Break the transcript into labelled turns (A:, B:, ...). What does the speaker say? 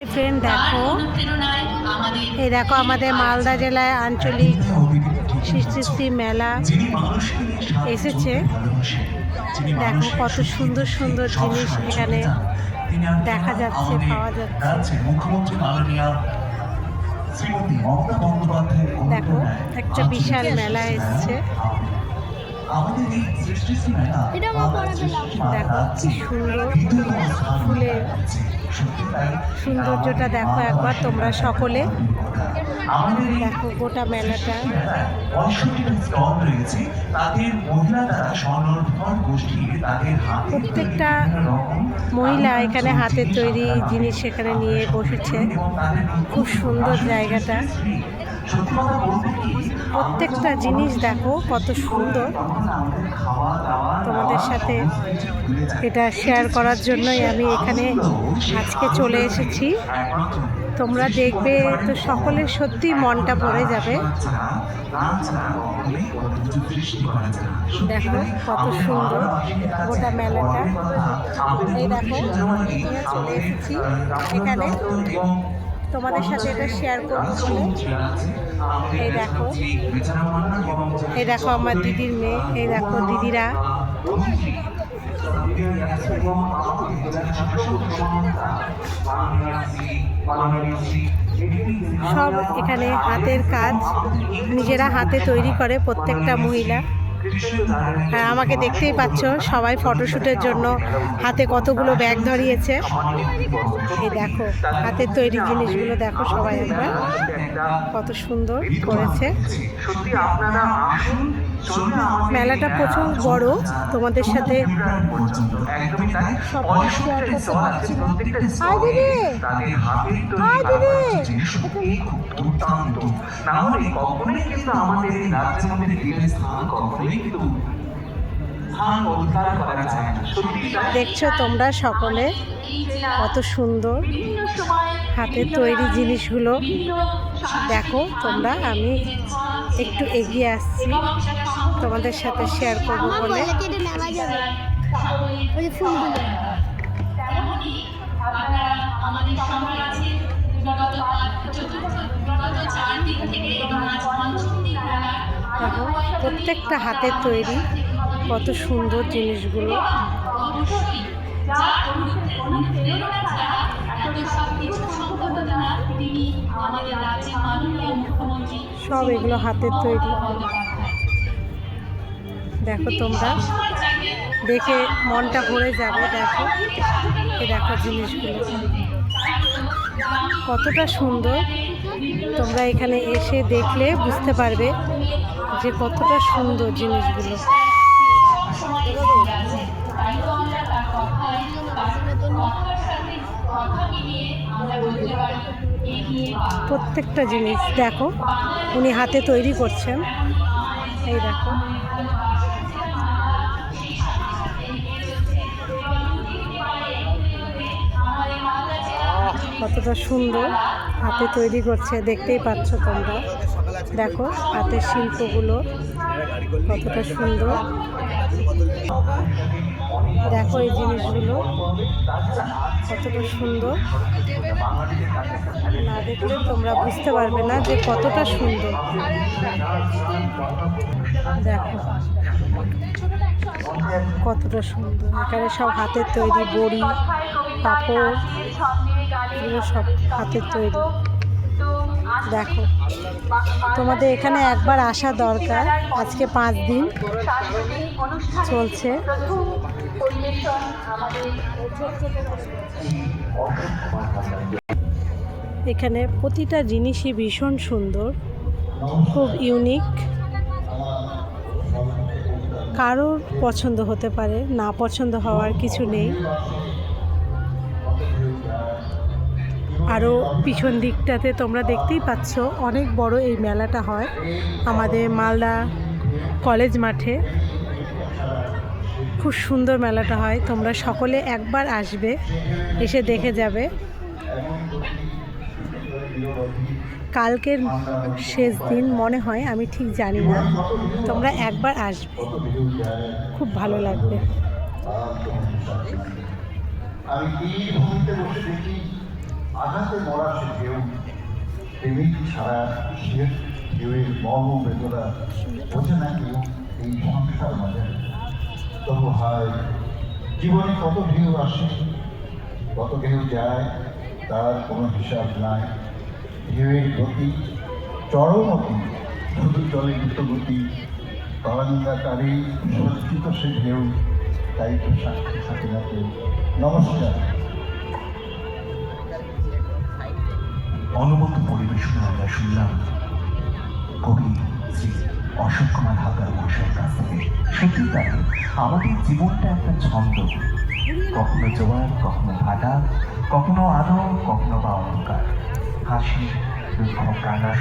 A: Friend দেখো। এই দেখো আমাদের মালদা জেলায় আঞ্চলিক সৃষ্টি মেলা এসেছে। দেখো কত সুন্দর সুন্দর জিনিস এখানে দেখা যাচ্ছে, পাওয়া যাচ্ছে। দেখো, একটা বিশাল মেলা এসছে। দেখো, কি সুন্দর ফুলের সৌন্দর্যটা দেখো একবার, তোমরা সকলে। দেখো গোটা মেলাটা। প্রত্যেকটা মহিলা এখানে হাতের তৈরি জিনিস এখানে নিয়ে বসেছে। খুব সুন্দর জায়গাটা। প্রত্যেকটা জিনিস দেখো কত সুন্দর। সাথে এটা শেয়ার করার জন্যই আমি এখানে আজকে চলে এসেছি। তোমরা দেখবে তো সকলের সত্যি মনটা ভরে যাবে। দেখো কত সুন্দর গোটা মেলাটা। এই দেখো চলে এসেছি। এখানে তোমাদের সাথে এটা শেয়ার করব এই দেখো এই দেখো আমার দিদির মেয়ে, এই দেখো দিদিরা। সব এখানে হাতের কাজ নিজেরা হাতে তৈরি করে প্রত্যেকটা মহিলা। আমাকে দেখতেই পাচ্ছ, সবাই ফটোশ্যুটের জন্য হাতে কতগুলো ব্যাগ ধরিয়েছে। এই দেখো, হাতের তৈরি জিনিসগুলো দেখো সবাই আমরা, কত সুন্দর করেছে। মেলাটা প্রচুর বড়, তোমাদের সাথে
B: আমাদের এই রাজ্যের মধ্যে স্থান কখনোই
A: দেখছ তোমরা সকলে কত সুন্দর হাতের তৈরি জিনিসগুলো। দেখো তোমরা আমি একটু এগিয়ে আসছি। তোমাদের সাথে শেয়ার করব বলে।
C: আমাদের
A: প্রত্যেকটা হাতের তৈরি কত সুন্দর জিনিসগুলো।
C: সব
A: এগুলো হাতের তৈরি। দেখো তোমরা, দেখে মনটা ভরে যাবে, দেখো। দেখো জিনিসগুলো। কতটা সুন্দর। তোমরা এখানে এসে দেখলে বুঝতে পারবে যে কতটা সুন্দর জিনিসগুলো। প্রত্যেকটা জিনিস দেখো, উনি হাতে তৈরি করছেন। এই দেখো। কতটা সুন্দর হাতে তৈরি করছে, দেখতেই পাচ্ছ তোমরা। দেখো হাতের শিল্পগুলো কতটা সুন্দর। দেখো এই জিনিসগুলো কতটা সুন্দর। না দেখলে তোমরা বুঝতে পারবে না যে কতটা সুন্দর। দেখো কতটা সুন্দর। এখানে সব হাতের তৈরি বড়ি, পাপড় এগুলো সব হাতের তৈরি। দেখো, তোমাদের এখানে একবার আসা দরকার। আজকে পাঁচ দিন চলছে। এখানে প্রতিটা জিনিসই ভীষণ সুন্দর, খুব ইউনিক কারোর পছন্দ হতে পারে, না পছন্দ হওয়ার কিছু নেই। আরও পিছন দিকটাতে তোমরা দেখতেই পাচ্ছ অনেক বড় এই মেলাটা হয় আমাদের মালদা কলেজ মাঠে। খুব সুন্দর মেলাটা হয়, তোমরা সকলে একবার আসবে, এসে দেখে যাবে। কালকের শেষ দিন মনে হয়, আমি ঠিক জানি না। তোমরা একবার আসবে, খুব ভালো লাগবে।
B: আমি
D: আঘাতে মরা সে ঢেউ প্রেমিক ছাড়া সে ঢেউয়ের মর্ম বেদনা বোঝে না কেউ এই সংসার মাঝে। তবু হায়, জীবনে কত ঢেউ আসে, কত ঢেউ যায়, তার কোনো হিসাব নাই। ঢেউয়ের গতি চরমতি শুধু চলে দ্রুতগতি তরঙ্গাকারী সজ্জিত সে ঢেউ, তাই তো সাক্ষী থাকে না কেউ। নমস্কার।
B: অনবদ্য পরিবেশনা আমরা শুনলাম। কবি শ্রী অশোক কুমার হালদার মহাশয়ের কাছ থেকে। সত্যি তাই, আমাদের জীবনটা একটা ছন্দ। কখনো জোয়ার, কখনো ভাটা, কখনো আলো, কখনো বা অন্ধকার। হাসি, দুঃখ, কান্না